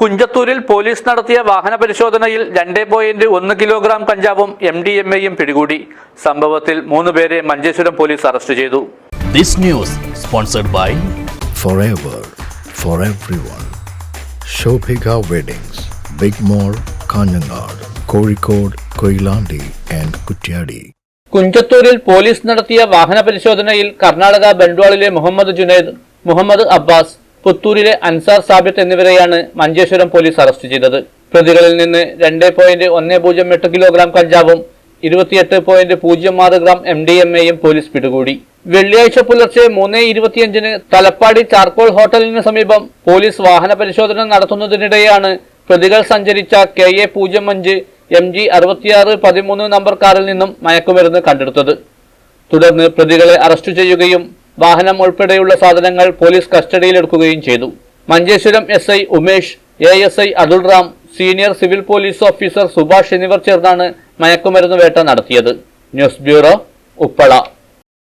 കുഞ്ചത്തൂരിൽ police നടത്തിയ വാഹന പരിശോധനയിൽ രണ്ട് പോയിന്റ് ഒന്ന് കിലോഗ്രാം കഞ്ചാവും എം ഡി എം എയും പിടികൂടി സംഭവത്തിൽ മൂന്ന് പേരെ മഞ്ചേശ്വരം പോലീസ് അറസ്റ്റ് ചെയ്തു This news sponsored by forever for everyone. Shobhika Weddings, Big Mall, Kanyanad, Kozhikode, Koilandi and Kutyadi. കുഞ്ചത്തൂരിൽ പോലീസ് നടത്തിയ വാഹന പരിശോധനയിൽ കർണാടക ബൻഡ്വാളിലെ മുഹമ്മദ് ജുനൈദ് മുഹമ്മദ് അബ്ബാസ് പുത്തൂരിലെ അൻസാർ സാബിത്ത് എന്നിവരെയാണ് മഞ്ചേശ്വരം പോലീസ് അറസ്റ്റ് ചെയ്തത്. പ്രതികളിൽ നിന്ന് രണ്ട് പോയിന്റ് ഒന്ന് പൂജ്യം എട്ട് കിലോഗ്രാം കഞ്ചാവും ഇരുപത്തിയെട്ട് പോയിന്റ് പൂജ്യം ആറ് ഗ്രാം എം ഡി എം എയും പോലീസ് പിടികൂടി. വെള്ളിയാഴ്ച പുലർച്ചെ മൂന്ന് ഇരുപത്തിയഞ്ചിന് തലപ്പാടി ചാർക്കോൾ ഹോട്ടലിന് സമീപം പോലീസ് വാഹന പരിശോധന നടത്തുന്നതിനിടെയാണ് പ്രതികൾ സഞ്ചരിച്ച കെ എ പൂജ്യം അഞ്ച് എം ജി അറുപത്തിയാറ് പതിമൂന്ന് നമ്പർ കാറിൽ നിന്നും മയക്കുമരുന്ന് കണ്ടെടുത്തത്. തുടർന്ന് പ്രതികളെ അറസ്റ്റ് ചെയ്യുകയും വാഹനം ഉൾപ്പെടെയുള്ള സാധനങ്ങൾ പോലീസ് കസ്റ്റഡിയിലെടുക്കുകയും ചെയ്തു. Manjeshwaram S I Umesh A S I Athul Ram senior civil police officer Subhash എന്നിവർ ചേർന്നാണ് മയക്കുമരുന്ന് വേട്ട നടത്തിയത്. News bureau Uppala.